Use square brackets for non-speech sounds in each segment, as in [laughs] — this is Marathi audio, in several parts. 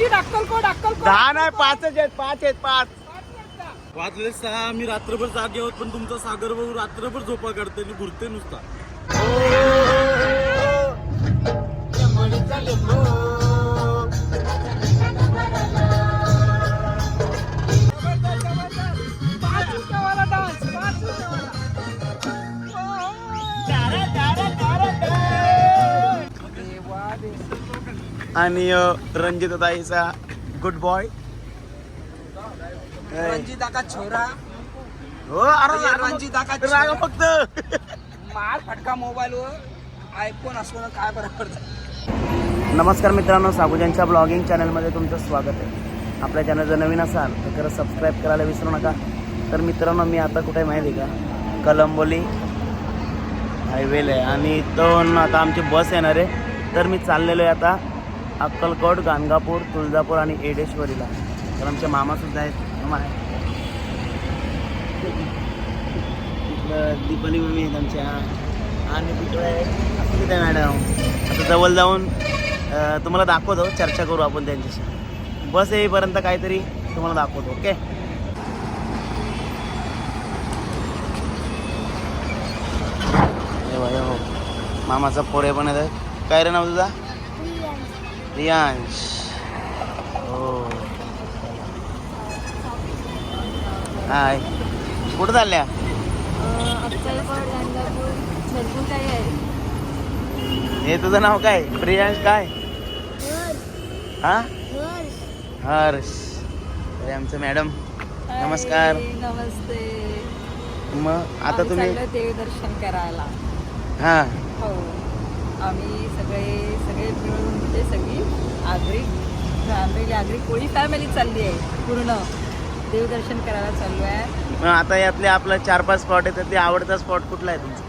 नाशिक अक्कलकोट अक्कलकोट. दहा नाही पाचच आहेत पाच आहेत पाच. वाजले सहा आम्ही रात्रभर जागे आहोत पण तुमचा सागर बघून रात्रभर झोपा काढते आणि घुरते नुसता. आणि रणजित ताईचा गुड बॉय रंजिता का छोरा. हो अरे रणजिता फक्त- रागा छोरा. फक्त. मार फटका मोबाईल वर आयफोन असो ना काय बरं पडतं नमस्कार मित्रांनो साबुजांच्या ब्लॉगिंग चॅनलमध्ये तुमचं स्वागत आहे. आपल्या चॅनल जर नवीन असाल तर खरं सबस्क्राईब करायला विसरू नका. तर मित्रांनो मी आता कुठे माहिती आहे का? कलंबोली हायवेला आहे. आणि इथून आता आमची बस येणार आहे. तर मी चाललेलो आहे आता अक्कलकोट गाणगापूर तुळजापूर आणि एडेश्वरीला तर आमचे मामासुद्धा आहेत. मामा आहे. इकडं दीपाली मम्मी आहेत आमच्या. आणि तिकडे असं तिथे मॅडम. आता जवळ जाऊन तुम्हाला दाखवतो. चर्चा करू आपण त्यांच्याशी. बस येईपर्यंत काहीतरी तुम्हाला दाखवतो ओके? हो. मामाचा पोरे पण येत काय रे नाव तुझा? रियांश हो हाय कुठं चालल्या? हे तुझं नाव काय? प्रियांश काय? हा? हर्ष. अरे आमचं मॅडम. नमस्कार. नमस्ते. मग आता तुम्ही देवदर्शन करायला. हा. हो. आम्ही सगळे सगळे मिळून म्हणजे सगळी आगरी फॅमिली आगरी कोळी फॅमिली चालली आहे पूर्ण. देवदर्शन करायला चाललो आहे. मग आता यातले आपलं चार पाच स्पॉट आहे त्यातले आवडता स्पॉट कुठला आहे तुमचा?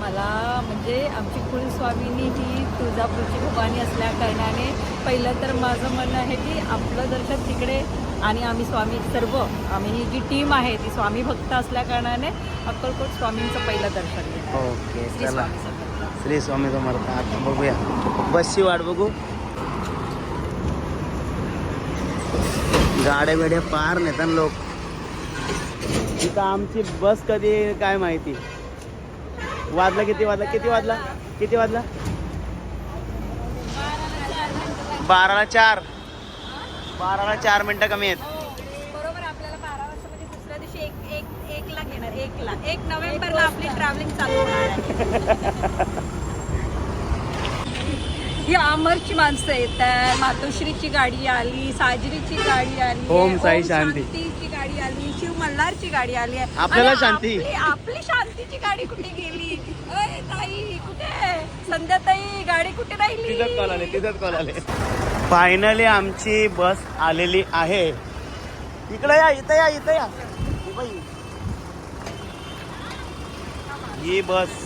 मला म्हणजे आमची कुलस्वामिनी ही तुळजापूरची भवानी असल्या कारणाने पहिलं तर माझं म्हणणं आहे की आपलं दर्शन तिकडे आणि आम्ही स्वामी सर्व आम्ही ही जी टीम आहे ती स्वामी भक्त असल्या कारणाने अक्कलकोट स्वामींचं पहिलं दर्शन ओके श्री स्वामी समर्थ. आता बघूया. बसची वाट बघू. गाड्या बिड्या पार नेतात लोक. तिथं आमची बस कधी काय माहिती? वाजला किती वाजला? किती वाजला? किती वाजला? बाराला चार. बाराला चार मिनटं कमी आहेत. बरोबर. आपल्याला बारा वाजता म्हणजे दुसऱ्या दिवशी एक एक एकला घेणार. एकला. एक नोव्हेंबरला आपली ट्रॅव्हलिंग चालू होणार [laughs] ही अमरची माणसं येतात मातोश्रीची गाडी आली साजरीची गाडी आली ओम साई शांती. शांतीची गाडी आली शिव मल्हारची गाडी आली. आहे आपल्याला आणि शांती. आपली आपली शांतीची गाडी कुठे गेली? अय ताई कुठे? संध्या ताई गाडी कुठे राहिली? तिथंच कॉल आले फायनली आमची बस आलेली आहे. इकडे या इथं या इथं या. ही बाई. ही बस.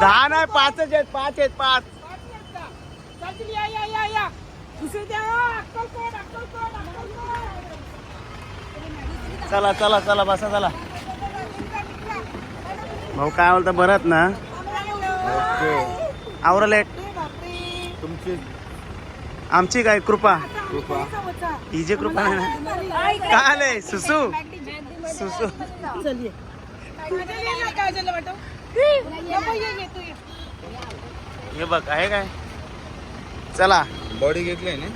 दहा नाही पाचच आहेत पाच आहेत पाच. चला चला चला बसा चला. भाऊ काय बोलता बरं ना? ओके. आवरा लेट तुमची. आमची काय कृपा? कृपा. ही जी कृपा आहे ना. काय आले सुसू? सुसू. हे बघ आहे काय? चला. बॉडी घेतली ना?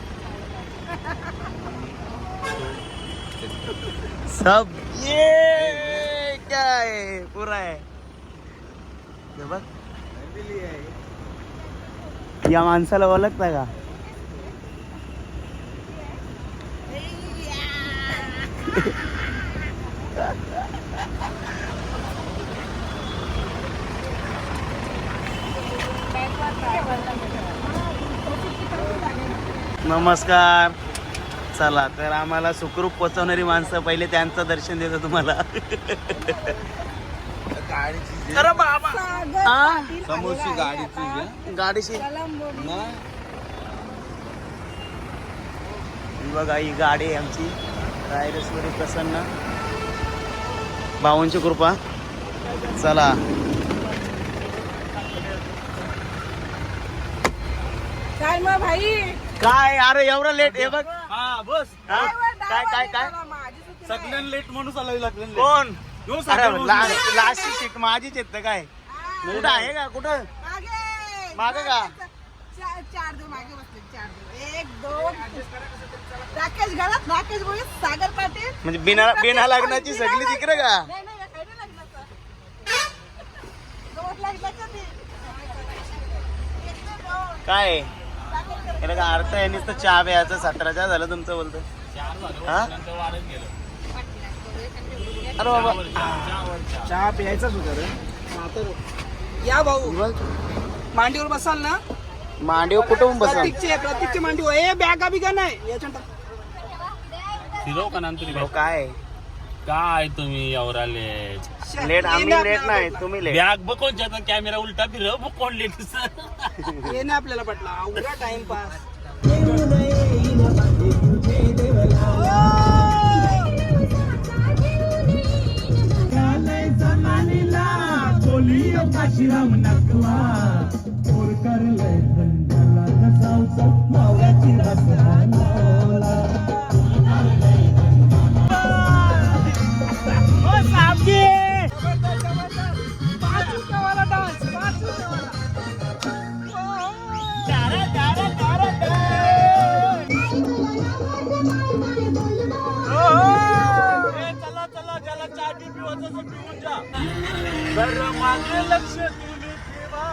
सब. ये! क्या? है पूरा है हे बघ. या माणसाला ओळखता का? [laughs] [laughs] नमस्कार. चला तर आम्हाला सुखरूप पोचवणारी माणसं पहिले त्यांचं दर्शन देतो तुम्हाला? समोरची गाडीची घे. गाडीशी ना? ही बघा ही गाडी आहे आमची. रायरेश्वरी प्रसन्न. भाऊंची कृपा. चला. मग भाई? काय? अरे एवढं लेट हे बघ. हा बस? काय काय काय. सगळ्यांना लेट म्हणून चालावी लागले कोण. लास्ट सीट माझीच येत काय? कुठं आहे का? कुठं? मागे. मागे का? चार दे मागे बसले चार दे. एक दोन. राकेश घरात राकेश बोले सागर पाटील. म्हणजे बिना बिना लग्नाची सगळी तिकडे का. काय? सागर कर. याला का अर्थ आहे? नुसतं चहा प्यायचं सतराच्या झालं तुमचं बोलतो. हा? अरे बाबा. चहा प्यायचाच होता रे. या भाऊ. मांडीवर बसाल ना? मांडीवर कुठून बसा प्रत्येकची प्रत्येकची मांडी. हो. ए बॅगा बिगा नाही. याच्यात टाक. फिरव का नंतर भाऊ, काय? काय तुम्ही एवढाले शे, लेट ये आम्ही ना लेट आपल्याला नाही तुम्ही लेट. बॅग बघ कोणच्या कॅमेरा उलटा फिरव बघ कोण लेट पटला. ये ना आपल्याला पटला. अवघा टाइमपास. चला माझे लक्ष तुम्ही ठेवा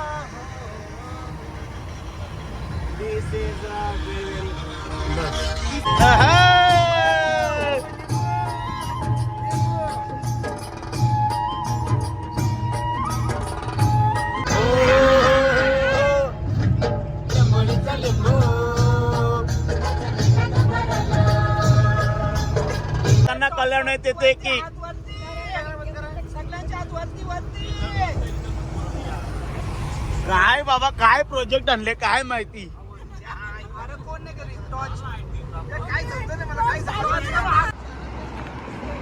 त्यांना कल्याण येते ते की काय बाबा काय प्रोजेक्ट आणले काय माहिती.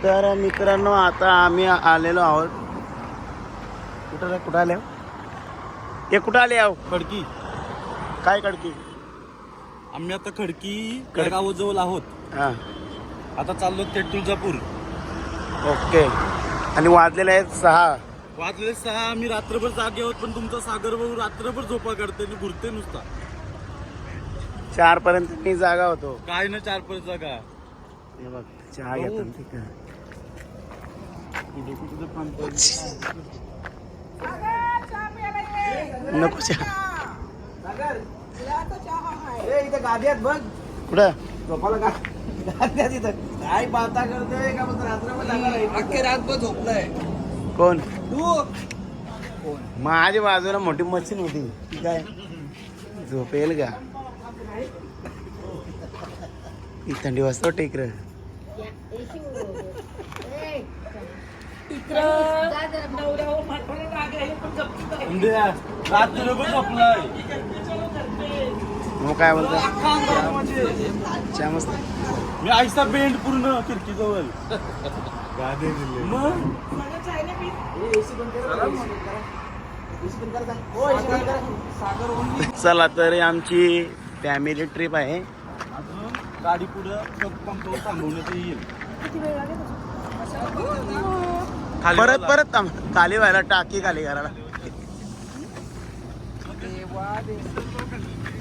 तर मित्रांनो आता आम्ही आलेलो आहोत कुठं रे? कुठं आले हो? हे कुठं आले आहो खडकी काय कडकी आम्ही आता खडकी खडकी. गावाजवळ आहोत हा आता चाललो ते तुळजापूर ओके आणि वाजलेले आहेत सहा वाजले सहा आम्ही रात्रभर जागे आहोत पण तुमचा सागर भाऊ रात्रभर झोपा काढते आणि घुरते नुसता. चार पर्यंत मी जागा होतो. काय ना चार पाच जागा. हे बघ चहा घेतो ना ये. नको चहा. सागर. तुला चहा आहे. ए इथं गादी आहेत बघ. कुठं? झोपाला का इथं. काय पाहता करतोय? का मग रात्रभर जागा राहील? अख्खे रातभर झोपलाय कोण? तू माझ्या बाजूला मोठी मशीन होती. काय? झोपेल का? ही थंडी वाजता टेकर. मग काय बोलतो? मस्त. मी आईचा बेंड पूर्ण खिडकी जवळ मग? चला तर आमची फॅमिली ट्रिप आहे. अजून गाडी पुढं पंपावर थांबवण्यात येईल. परत. परत थांब. खाली व्हायला टाकी खाली घराला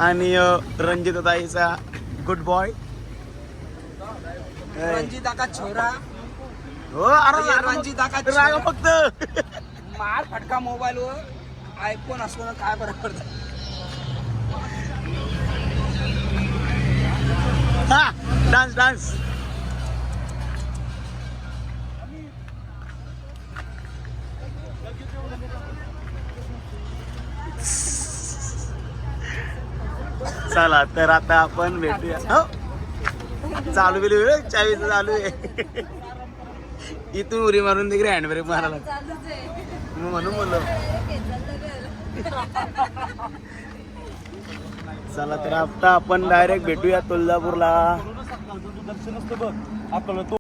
आणि रणजित ताईचा गुड बॉय रंजिता का छोरा. हो अरे रणजिता का फक्त- रागा. फक्त. मार फटका मोबाईल वर आयफोन असतो ना काय फरक पडतं? हा डान्स डान्स चला तर आता आपण भेटूया. हो. चालू बिलू चावीच चालू आहे. इथून उरी मारून तिकडे हँडब्रेक मारायला मग म्हणून बोललो. चला तर आता आपण डायरेक्ट भेटूया तुळजापूरला. दर्शन असतो बघ आपलं